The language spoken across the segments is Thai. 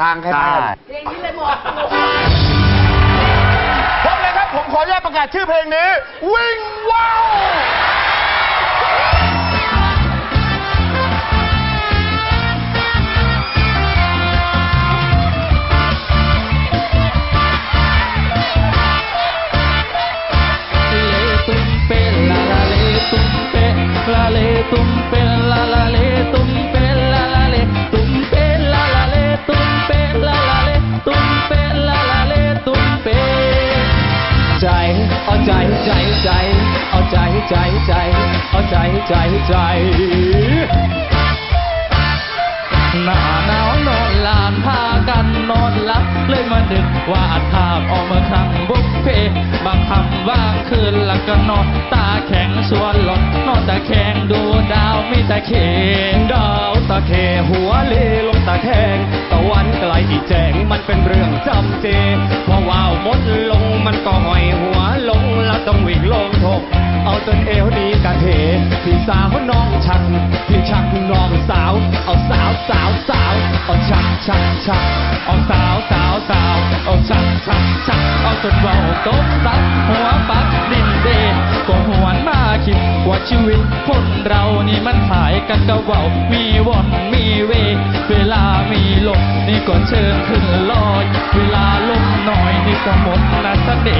ทางคล้ายๆกันเพลงนี้เลยเหมาะสนุกพบเลยครับผมขออนุญาตประกาศชื่อเพลงนี้ วิ่งว้าว เอาใจใจใจเอาใจใจใจเอาใจใจใจหน้าหนาวนอนลานพากันนอนหลับเลยมาดึกว่าภาพออกมาครั้งบุฟเฟ่บางคำว่างคืนแล้วก็นอน ตาแข็งส่วนหลอนนอนตาแข็งดูดาวไม่ตาเขงดาวตะเคหัวเลลงตะแคงตะวันไกลอีแจงมันเป็นเรื่องจำเจพอว่าวมดลงมันก็หอย ต้องวิ่งลงทกเอาจนเอวดีกะเทพี่สาวน้องชักพี่ชักน้องสาว เอาสาวสาวสาวเอาชักชักชักเอาสาวสาวสาวเอาชักชักชักเอาจนเบาตบซับหัวปักดินเดนก็หวนมาคิดว่าชีวิตคนเรานี่มันขายกันกะเว่ามีวนมีเว เวลามีลมนี่ก็เชิญขึ้นลอย เวลาลมหน่อยนี่ก็หมดนาเสน่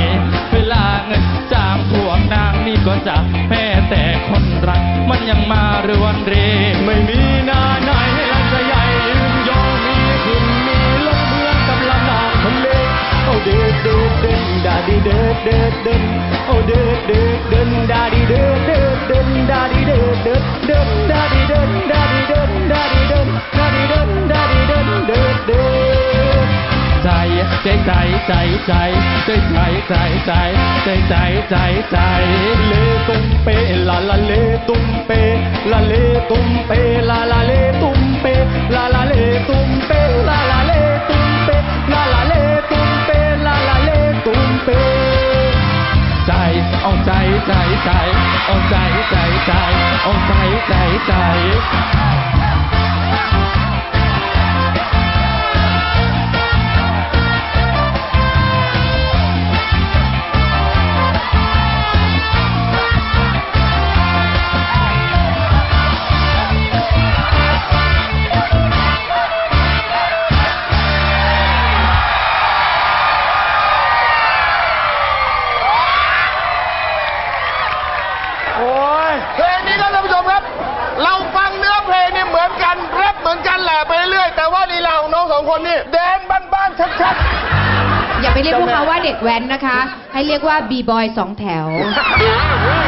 ยังมาเรวนเรไม่มีนาไหนให้ลักจะใหญ่ยืนยองมีขึ้นมีลงเมือนกับลำนองทะเลเอาเด็ดเด็ดเดินดาดีเด็ดเด็ดเดินเอาเด็ดเด็ดเดินดาดีเด็ดเด็ดเดินดาดีเด็ดเด็ดเดินดาดีเดินดาดีเดินดาดีเดินดาดีเดินดาดีเดินเด็ดเด็ดใจใจใจใจใจใจใจใจใจใจใจใจใจเลตุ้มเปลาลาเลตุ้มเป ใจใจใจเอาใจใจใจอาใจใจใจ องคนนี่แดนบ้านๆชัดอย่าไปเรียกพวกเขาว่าเด็กแว้นนะคะ ให้เรียกว่าบีบอยสองแถว ๆ